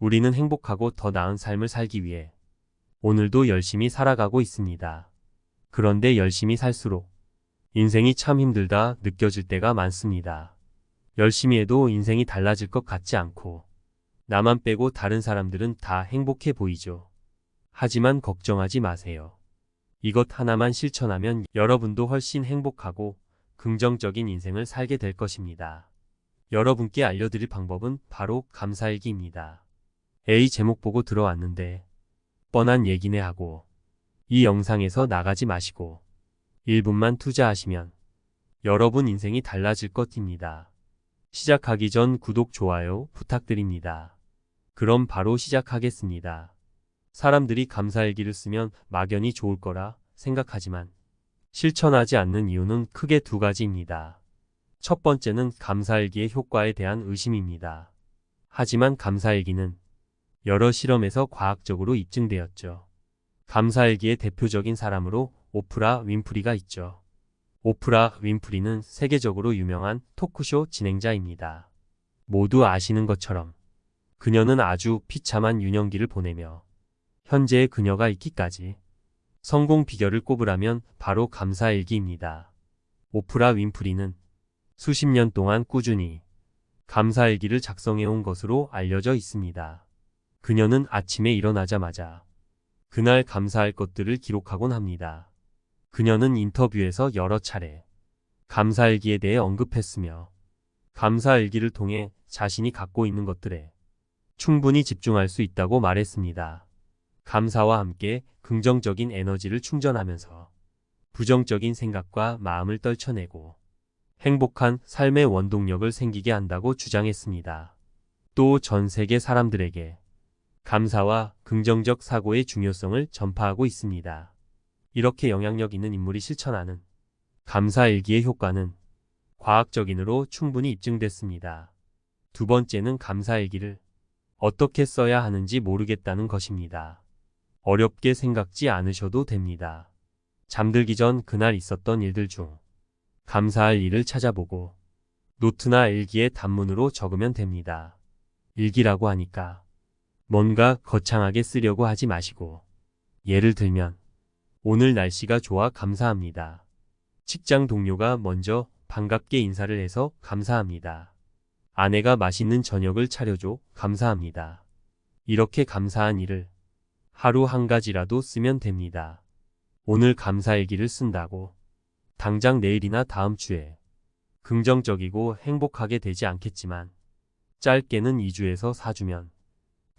우리는 행복하고 더 나은 삶을 살기 위해 오늘도 열심히 살아가고 있습니다. 그런데 열심히 살수록 인생이 참 힘들다 느껴질 때가 많습니다. 열심히 해도 인생이 달라질 것 같지 않고 나만 빼고 다른 사람들은 다 행복해 보이죠. 하지만 걱정하지 마세요. 이것 하나만 실천하면 여러분도 훨씬 행복하고 긍정적인 인생을 살게 될 것입니다. 여러분께 알려드릴 방법은 바로 감사일기입니다. A 제목 보고 들어왔는데 뻔한 얘기네 하고 이 영상에서 나가지 마시고 1분만 투자하시면 여러분 인생이 달라질 것입니다. 시작하기 전 구독, 좋아요 부탁드립니다. 그럼 바로 시작하겠습니다. 사람들이 감사일기를 쓰면 막연히 좋을 거라 생각하지만 실천하지 않는 이유는 크게 두 가지입니다. 첫 번째는 감사일기의 효과에 대한 의심입니다. 하지만 감사일기는 여러 실험에서 과학적으로 입증되었죠. 감사일기의 대표적인 사람으로 오프라 윈프리가 있죠. 오프라 윈프리는 세계적으로 유명한 토크쇼 진행자입니다. 모두 아시는 것처럼 그녀는 아주 비참한 유년기를 보내며 현재의 그녀가 있기까지 성공 비결을 꼽으라면 바로 감사일기입니다. 오프라 윈프리는 수십 년 동안 꾸준히 감사일기를 작성해 온 것으로 알려져 있습니다. 그녀는 아침에 일어나자마자 그날 감사할 것들을 기록하곤 합니다. 그녀는 인터뷰에서 여러 차례 감사일기에 대해 언급했으며 감사일기를 통해 자신이 갖고 있는 것들에 충분히 집중할 수 있다고 말했습니다. 감사와 함께 긍정적인 에너지를 충전하면서 부정적인 생각과 마음을 떨쳐내고 행복한 삶의 원동력을 생기게 한다고 주장했습니다. 또 전 세계 사람들에게 감사와 긍정적 사고의 중요성을 전파하고 있습니다. 이렇게 영향력 있는 인물이 실천하는 감사일기의 효과는 과학적인으로 충분히 입증됐습니다. 두 번째는 감사일기를 어떻게 써야 하는지 모르겠다는 것입니다. 어렵게 생각지 않으셔도 됩니다. 잠들기 전 그날 있었던 일들 중 감사할 일을 찾아보고 노트나 일기에 단문으로 적으면 됩니다. 일기라고 하니까 뭔가 거창하게 쓰려고 하지 마시고 예를 들면 오늘 날씨가 좋아 감사합니다. 직장 동료가 먼저 반갑게 인사를 해서 감사합니다. 아내가 맛있는 저녁을 차려줘 감사합니다. 이렇게 감사한 일을 하루 한 가지라도 쓰면 됩니다. 오늘 감사일기를 쓴다고 당장 내일이나 다음 주에 긍정적이고 행복하게 되지 않겠지만 짧게는 2주에서 4주면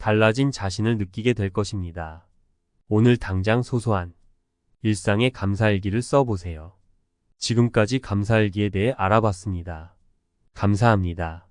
달라진 자신을 느끼게 될 것입니다. 오늘 당장 소소한 일상의 감사일기를 써보세요. 지금까지 감사일기에 대해 알아봤습니다. 감사합니다.